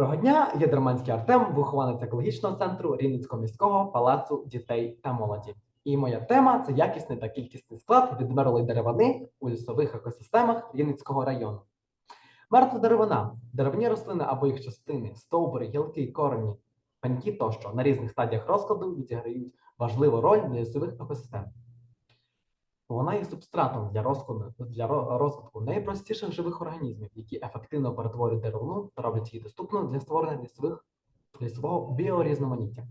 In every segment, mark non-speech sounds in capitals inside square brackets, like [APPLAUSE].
Доброго дня, я Дерманський Артем, вихованець екологічного центру Рівненського міського палацу дітей та молоді. І моя тема це якісний та кількісний склад відмерлої деревини у лісових екосистемах Рівненського району. Мертва деревина, деревні рослини або їх частини, стовбури, гілки, корені, пеньки тощо на різних стадіях розкладу відіграють важливу роль для лісових екосистем. Вона є субстратом для розкладу для розвитку найпростіших живих організмів, які ефективно перетворюють деревину та роблять її доступною для створення лісових лісового біорізноманіття.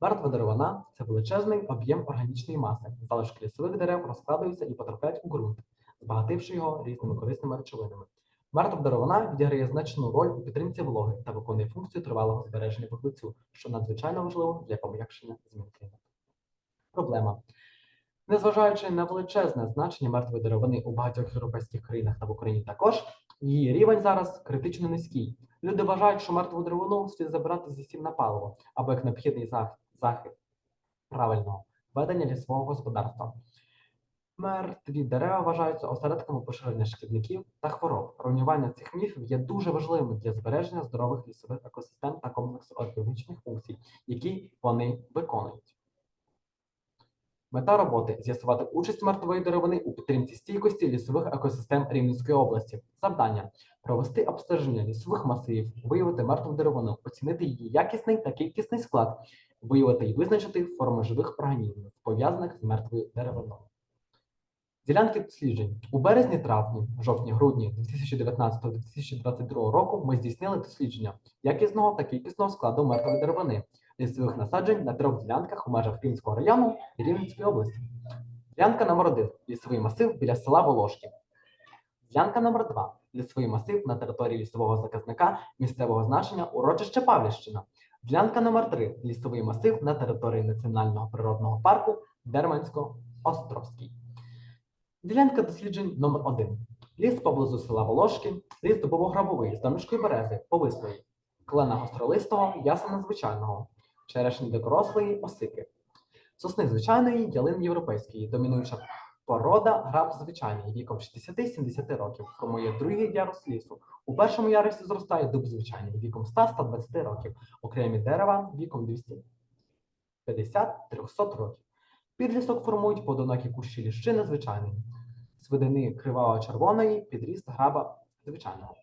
Мертва деревина це величезний об'єм органічної маси. Залишки лісових дерев розкладаються і потрапляють у ґрунт, збагативши його різними корисними речовинами. Мертва деревина відіграє значну роль у підтримці вологи та виконує функцію тривалого збереження вуглецю, що надзвичайно важливо для пом'якшення змін клімату. Проблема. Незважаючи на величезне значення мертвої деревини у багатьох європейських країнах та в Україні також, її рівень зараз критично низький. Люди вважають, що мертву деревину слід забирати з лісів на паливо або як необхідний зах- захід правильного ведення лісового господарства. Мертві дерева вважаються осередками поширення шкідників та хвороб. Руйнування цих міфів є дуже важливим для збереження здорових лісових екосистем та комплексу екологічних функцій, які вони виконують. Мета роботи з'ясувати участь мертвої деревини у підтримці стійкості лісових екосистем Рівненської області. Завдання провести обстеження лісових масивів, виявити мертву деревину, оцінити її якісний та кількісний склад, виявити і визначити форми живих організмів, пов'язаних з мертвою деревиною. Ділянки досліджень у березні-травні, жовтні-грудні 2019-2022 року ми здійснили дослідження якісного та кількісного складу мертвої деревини лісових насаджень на трьох ділянках у межах Рівненського району Рівненської області. Ділянка номер 1 лісовий масив біля села Волошки. Ділянка номер 2 лісовий масив на території лісового заказника місцевого значення урочище Павлівщина. Ділянка номер 3 лісовий масив на території Національного природного парку Дермансько-Островський. Ділянка досліджень номер 1 Ліс поблизу села Волошки, ліс дубово-грабовий з домішкої берези, повислої, клена гостролистого, ясена звичайного, черешні дикорослої, осики, сосни звичайної, ялин європейської, домінуюча порода граб звичайний, віком 60-70 років, формує другий ярус лісу. У першому ярусі зростає дуб звичайний, віком 100-120 років, окремі дерева віком 250-300 років. Підлісок формують поодинокі кущі ліщини звичайної, свидини криваво-червоної, підріст граба звичайного.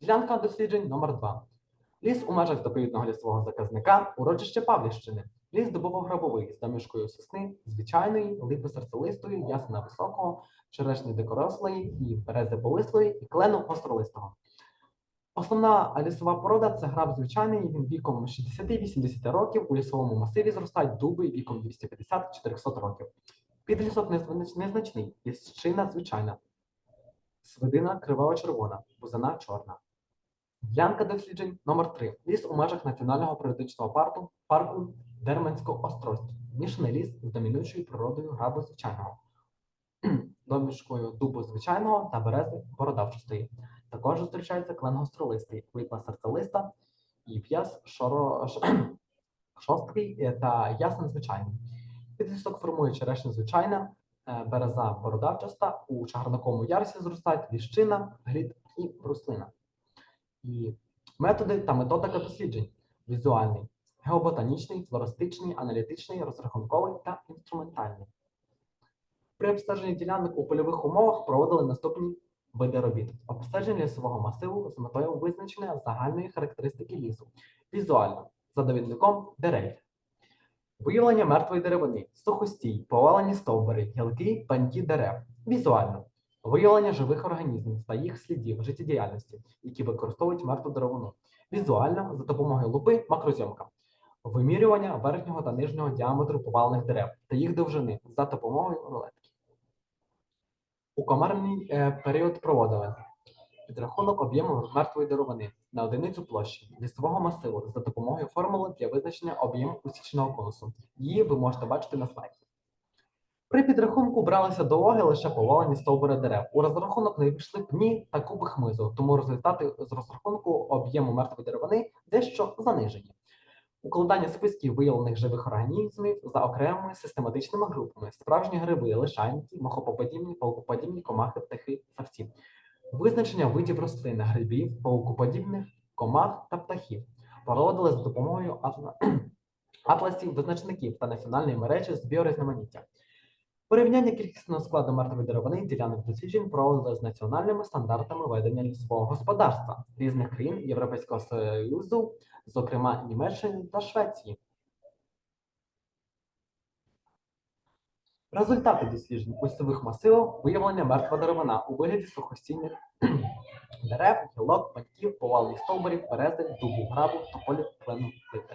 Ділянка досліджень номер 2 Ліс у межах заповідного лісового заказника, урочище Павлівщини, ліс дубово-грабовий з домішкою сосни, звичайної, липи серцелистої, ясена високого, черешні дикорослої і берези повислої і клену гостролистого. Основна лісова порода це граб звичайний, він віком 60-80 років. У лісовому масиві зростають дуби віком 250-400 років. Підлісок незначний, ліщина звичайна, свидина криваво-червона, бузина чорна. Ділянка досліджень номер 3 Ліс у межах національного природничного парку, парку Дермансько-Острозький. Мішаний ліс з домінуючою природою грабу звичайного, домішкою дубу звичайного та берези бородавчастої. Також зустрічається клен гостролистий, липа серцелиста і п'яс шоро... шосткий та ясен звичайний. Підлісок формує черешня звичайна, е, береза бородавчаста, у чагарниковому ярусі зростають ліщина, глід і бруслина. І методи та методика досліджень: візуальний, геоботанічний, флористичний, аналітичний, розрахунковий та інструментальний. При обстеженні ділянок у польових умовах проводили наступні види робіт: обстеження лісового масиву з метою визначення загальної характеристики лісу, візуально за довідником дерев, виявлення мертвої деревини, сухостій, повалені стовбури, гілки, паньки дерев, візуально. Виявлення живих організмів та їх слідів життєдіяльності, які використовують мертву деревину. Візуально за допомогою лупи макрозйомка. Вимірювання верхнього та нижнього діаметру повалених дерев та їх довжини за допомогою рулетки. У комарний е, період проводили підрахунок об'єму мертвої деревини на одиницю площі лісового масиву за допомогою формули для визначення об'єму усічного конусу. Її ви можете бачити на слайді. При підрахунку бралися до уваги лише повалені стовбури дерев. У розрахунок не війшли пні та куби хмизу, тому результати з розрахунку об'єму мертвої деревини дещо занижені. Укладання списків виявлених живих організмів за окремими систематичними групами: справжні гриби, лишайники, мохоподібні, паукоподібні, комахи, птахи, савці. Визначення видів рослин, грибів, паукоподібних комах та птахів. Проводили за допомогою [CLEARS THROAT] атласів визначників та національної мережі з біорізноманіття. Порівняння кількісного складу мертвої деревини ділянок досліджень проводили з національними стандартами ведення лісового господарства різних країн Європейського Союзу, зокрема Німеччини та Швеції. Результати досліджень лісових масивів виявлення мертва деревина у вигляді сухостійних дерев, гілок, паньків, повалих стовбурів, берези, дубу, грабу, тополів, клену, плити.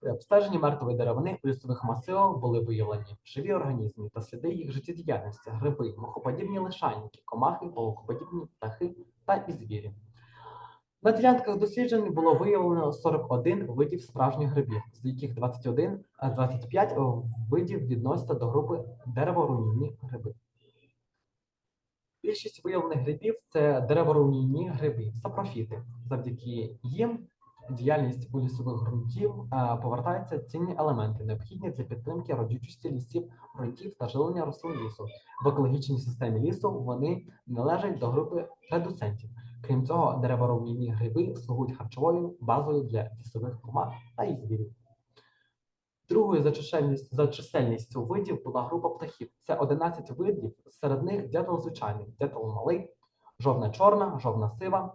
При обстеженні мертвої деревини у лісових масивах були виявлені живі організми та сліди їх життєдіяльності, гриби, мохоподібні лишайники, комахи, павукоподібні птахи та і звірі. На ділянках досліджень було виявлено 41 видів справжніх грибів, з яких 21, 25 видів відносяться до групи дереворунівні гриби. Більшість виявлених грибів це дереворунівні гриби, сапрофіти. Завдяки їм діяльність лісових ґрунтів е, повертаються цінні елементи, необхідні для підтримки родючості лісів, ґрунтів та жилення рослин лісу. В екологічній системі лісу вони належать до групи редуцентів. Крім цього, дереворовні гриби слугують харчовою базою для лісових комах та їх звірів. Другою за чисельністю, за чисельністю видів була група птахів. Це 11 видів, серед них дятел звичайний, дятел малий, жовна чорна, жовна сива.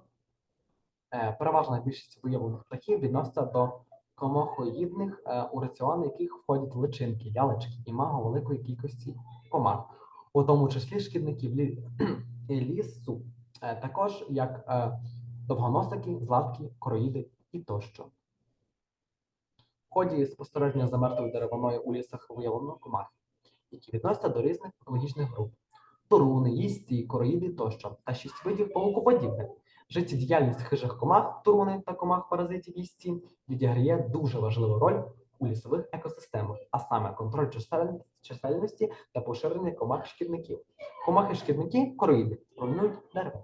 Е, Переважна більшість виявлених птахів відноситься до комахоїдних, е, у раціон яких входять личинки, ялички і маго великої кількості комах, у тому числі шкідників лі- [CLEARS THROAT] лісу, е, також як довгоносики, златки, короїди і тощо. В ході спостереження за мертвою деревиною у лісах виявлено комахи, які відносяться до різних екологічних груп: туруни, їсті, короїди тощо, та шість видів павукоподібних. Життєдіяльність хижих комах, туруни та комах паразитів їсті відіграє дуже важливу роль у лісових екосистемах, а саме контроль чисельності та поширення комах шкідників. Комахи-шкідники короїди руйнують дерева.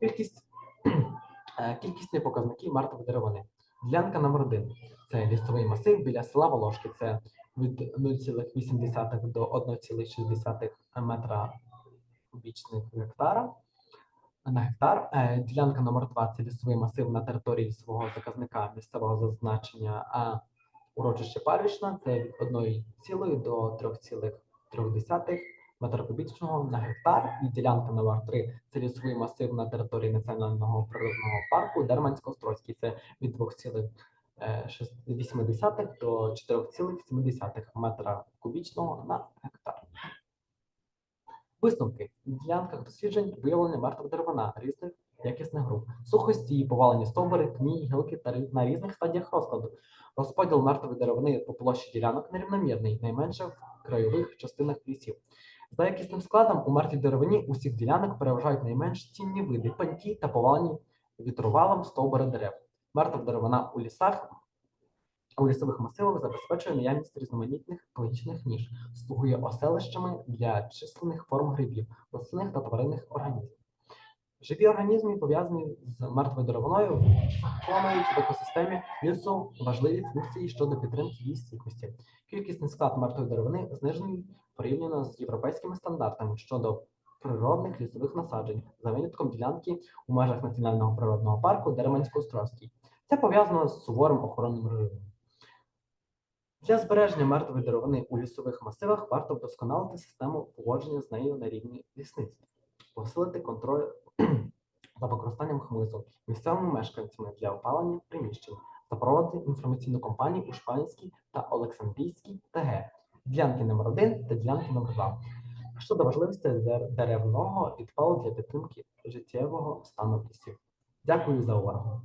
Кількість, [CLEARS THROAT] е, кількісні показники мертвої деревини. Ділянка номер 1 це лісовий масив біля села Волошки. Це від 0,8 до 1,6 метра кубічних гектара на гектар. Е, Ділянка номер 2 це лісовий масив на території свого заказника місцевого зазначення, а урочище Парвічна це від 1,0 до 3,3 метра кубічного на гектар. І ділянка номер 3 це лісовий масив на території національного природного парку Дермансько-Острозький. Це від 2,8 до 4,7 метра кубічного на гектар. Висновки в ділянках досліджень виявлення мертвих деревина різних якісних груп, сухості, повалені стовбури, пні, гілки та на різних стадіях розкладу. Розподіл мертвої деревини по площі ділянок нерівномірний, найменше в краєвих частинах лісів. За якісним складом у мертвій деревині усіх ділянок переважають найменш цінні види паньки та повалені вітрувалом стовбури дерев. Мертва деревина у лісах у лісових масивах забезпечує наявність різноманітних екологічних ніж, слугує оселищами для численних форм грибів, рослинних та тваринних організмів. Живі організми, пов'язані з мертвою деревиною, виконують в екосистемі лісу важливі функції щодо підтримки її стійкості. Кількісний склад мертвої деревини знижений порівняно з європейськими стандартами щодо природних лісових насаджень за винятком ділянки у межах національного природного парку Деременсько-Островський. Це пов'язано з суворим охоронним режимом. Для збереження мертвої деревини у лісових масивах варто вдосконалити систему поводження з нею на рівні лісництва, посилити контроль [CLEARS THROAT] за використанням хмизу місцевими мешканцями для опалення приміщень, запровадити інформаційну кампанію у Шпанській та Олександрійській ТГ, ділянки номер 1 та ділянки номер 2 щодо важливості деревного відпалу для підтримки життєвого стану лісів. Дякую за увагу.